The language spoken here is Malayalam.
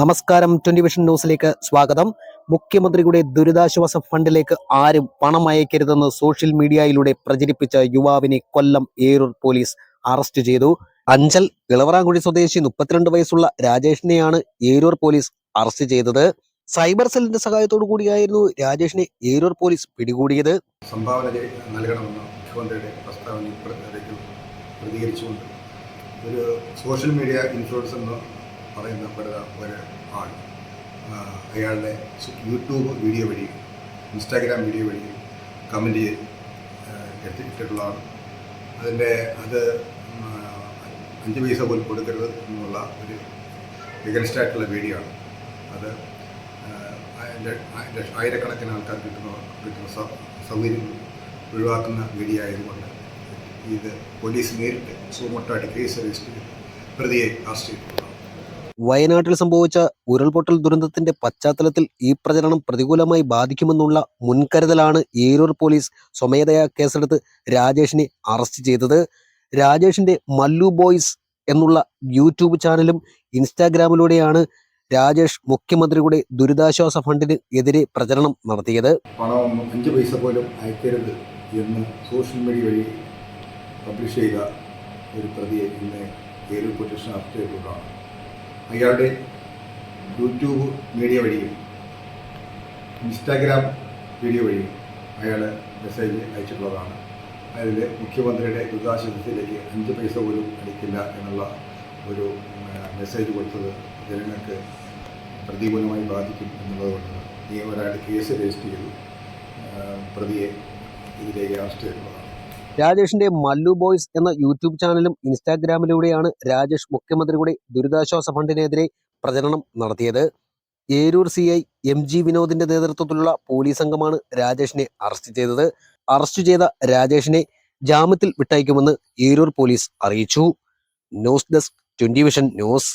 നമസ്കാരം. ട്വന്റി വിഷൻ ന്യൂസിലേക്ക് സ്വാഗതം. മുഖ്യമന്ത്രിയുടെ ദുരിതാശ്വാസ ഫണ്ടിലേക്ക് ആരും പണം അയക്കരുതെന്ന് സോഷ്യൽ മീഡിയയിലൂടെ പ്രചരിപ്പിച്ച യുവാവിനെ കൊല്ലം ഏരൂർ പോലീസ് അറസ്റ്റ് ചെയ്തു. അഞ്ചൽ ഇളവറാങ്കുഴി സ്വദേശി മുപ്പത്തിരണ്ട് വയസ്സുള്ള രാജേഷിനെയാണ് ഏരൂർ പോലീസ് അറസ്റ്റ് ചെയ്തത്. സൈബർ സെല്ലിന്റെ സഹായത്തോടു കൂടിയായിരുന്നു രാജേഷിനെ ഏരൂർ പോലീസ് പിടികൂടിയത്. സംഭാവന മുഖ്യമന്ത്രിയുടെ പ്രസ്താവനയിൽ ഒരു സോഷ്യൽ മീഡിയ ഇൻഫ്ലുവൻസ് പറയുന്ന ഒരു ആൾ. അയാളുടെ യൂട്യൂബ് വീഡിയോ വഴി ഇൻസ്റ്റാഗ്രാം വീഡിയോ വഴി കമന്റ് ചെയ്ത് എടുത്തിട്ടുള്ളതാണ് അതിന്റെ അത് അഞ്ച് പൈസ പോലും കൊടുക്കരുത് എന്നുള്ള ഒരു എഗൻസ്റ്റ് ആയിട്ടുള്ള വീഡിയോ ആണ്. അത് ആയിരക്കണക്കിന് ആൾക്കാർ കിട്ടുന്ന കിട്ടുന്ന സൗകര്യം ഒഴിവാക്കുന്ന വീഡിയോ ആയതുകൊണ്ട് ഇത് പോലീസ് നേരിട്ട് സുമോട്ടായിട്ട് കേസ് രജിസ്റ്റർ ചെയ്ത് പ്രതിയെ അറസ്റ്റ് ചെയ്തിട്ടുള്ളതാണ്. വയനാട്ടിൽ സംഭവിച്ച ഉരുൾപൊട്ടൽ ദുരന്തത്തിന്റെ പശ്ചാത്തലത്തിൽ ഈ പ്രചരണം പ്രതികൂലമായി ബാധിക്കുമെന്നുള്ള മുൻകരുതലാണ് ഏരൂർ പോലീസ് സ്വമേധയാ കേസെടുത്ത് രാജേഷിനെ അറസ്റ്റ് ചെയ്തത്. രാജേഷിന്റെ മല്ലു ബോയ്സ് എന്നുള്ള യൂട്യൂബ് ചാനലും ഇൻസ്റ്റാഗ്രാമിലൂടെയാണ് രാജേഷ് മുഖ്യമന്ത്രിയുടെ ദുരിതാശ്വാസ ഫണ്ടിന് എതിരെ പ്രചരണം നടത്തിയത്. പണമൊന്നും അഞ്ച് പൈസ പോലും അയക്കരുത് എന്ന് സോഷ്യൽ മീഡിയ വഴി പബ്ലിഷ് ചെയ്ത ഒരു പ്രതിയെ ഇന്ന് ഏരൂർ പോലീസ് അറസ്റ്റ് അയാളുടെ യൂട്യൂബ് മീഡിയ വഴിയും ഇൻസ്റ്റാഗ്രാം വീഡിയോ വഴിയും അയാൾ മെസ്സേജ് അയച്ചിട്ടുള്ളതാണ്. അതിൽ മുഖ്യമന്ത്രിയുടെ ദുരിതാശ്വാസത്തിലേക്ക് അഞ്ച് പൈസ പോലും അടിക്കില്ല എന്നുള്ള ഒരു മെസ്സേജ് കൊടുത്തത് ജനങ്ങൾക്ക് പ്രതികൂലമായി ബാധിക്കും എന്നുള്ളതുകൊണ്ട് ഒരാൾ കേസ് രജിസ്റ്റർ ചെയ്തു. പ്രതിയെ ഇതിലേക്ക് അറസ്റ്റ് ചെയ്തിട്ടുള്ളതാണ്. രാജേഷിന്റെ മല്ലു ബോയ്സ് എന്ന യൂട്യൂബ് ചാനലും ഇൻസ്റ്റാഗ്രാമിലൂടെയാണ് രാജേഷ് മുഖ്യമന്ത്രിയുടെ ദുരിതാശ്വാസ ഫണ്ടിനെതിരെ പ്രചരണം നടത്തിയത്. Eroor C I M G വിനോദിന്റെ നേതൃത്വത്തിലുള്ള പോലീസ് സംഘമാണ് രാജേഷിനെ അറസ്റ്റ് ചെയ്തത്. അറസ്റ്റ് ചെയ്ത രാജേഷിനെ ജാമ്യത്തിൽ വിട്ടയക്കുമെന്ന് ഏരൂർ പോലീസ് അറിയിച്ചു. News desk twenty vision news.